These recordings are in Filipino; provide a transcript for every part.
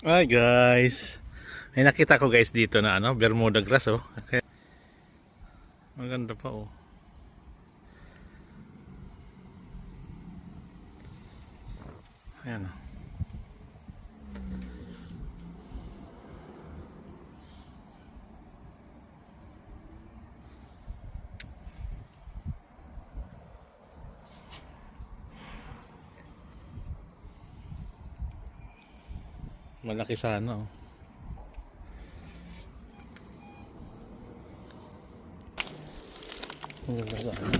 Hi guys. May nakita ko guys dito na ano, Bermuda grass oh. Kaya- Maganda pa oh. Ayan oh. Malaki sana oh. Ang ganda sana.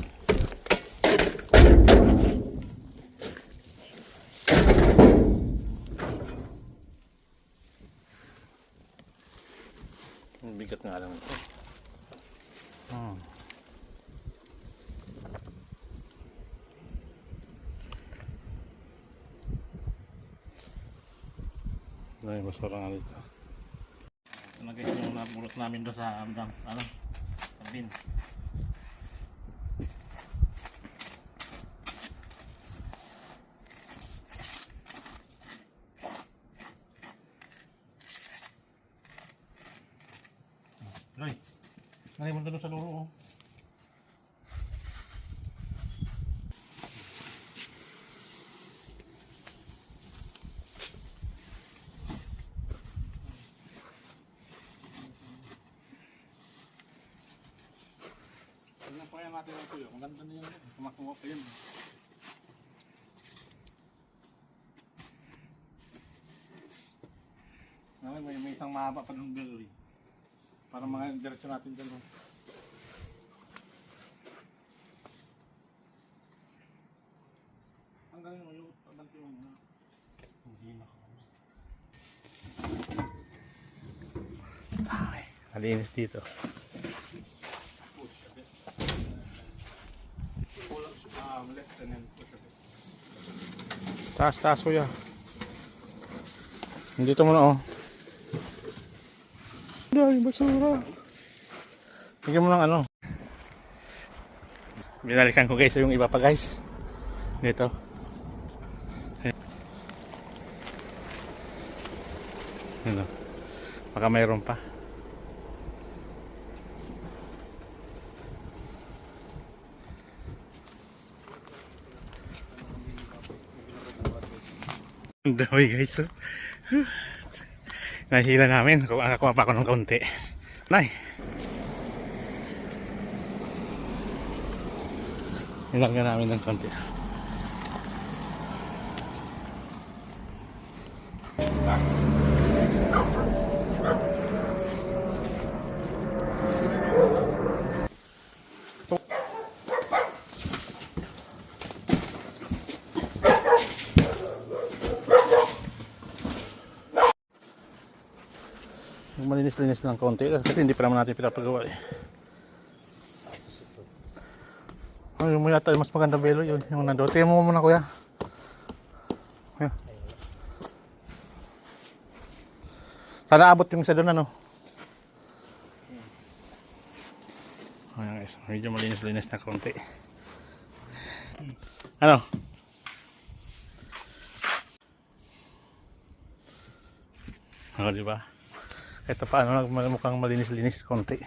Bigat nga lang ito. Hmm. Ay, basura nga dito. Ito na guys yung nabulot namin doon sa ano, ano, sa bin. Roy, nalay mo doon sa luro oh. Pa natin ang tuyo. Ang ganda na yun. Kumakuha pa yun. Ngayon may, may isang mahaba pa ng belly. Para mga diretso natin dyan. oh. Hanggang yun, yung tabanti mo na. Hindi na Ay, malinis dito. Push a bit. Pull up, um, left and then push a bit. Taas, taas kuya. Dito muna oh. Dahil basura. Bigyan mo ng ano. Binalikan ko guys yung iba pa guys. Dito. Ano? Baka mayroon pa. Ang dami guys. Oh. Nahila namin. Nakakuha pa ako ng kaunti. Nay. Hinarga namin ng kaunti. Yung malinis-linis ng konti kasi hindi pa naman natin pinapagawa eh. Yung mo yata mas maganda belo yun, yung nandoon. Tingnan mo muna kuya. Kuya. Sana abot yung isa doon ano. Ayan guys, medyo malinis-linis na konti. Ano? Oh, di ba? Ito pa, ano, mukhang malinis-linis konti.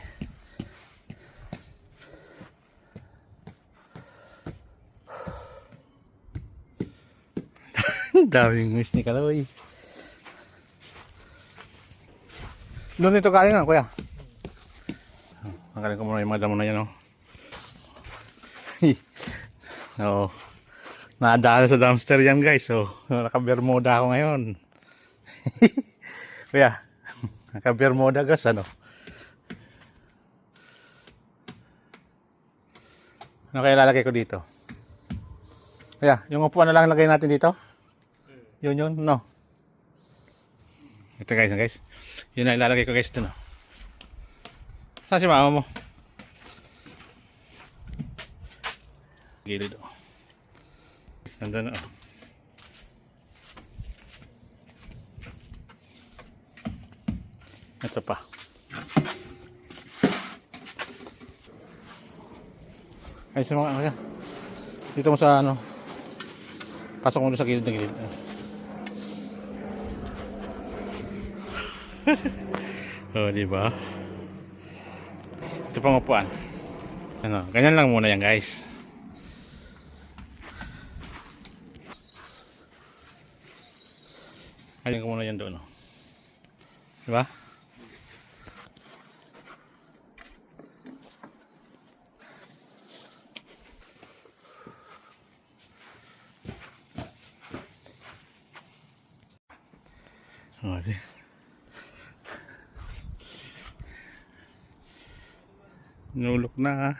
Daming miss ni Kaloy. Doon ito kaya nga, kuya. Makaling ko muna yung mga damo na yan, oh. Oo. Nadala sa dumpster yan, guys. So, naka-bermuda ako ngayon. kuya, naka-bermuda, gas, ano? Ano kaya lalagay ko dito? Kuya, yung upuan na lang lagay natin dito? Yun yun, no? Ito guys, guys. Yun na ilalagay ko guys dun. oh. Saan si mama mo? Gilid oh. Nandun oh. Ito pa. Ay, sa mga, kaya. Dito mo sa ano. Pasok mo sa gilid ng gilid. Oh, di ba? Ito pang upuan. Ano, ganyan lang muna yan, guys. Ganyan ko muna yan doon, oh. Di ba? Oh, di. Nulok na.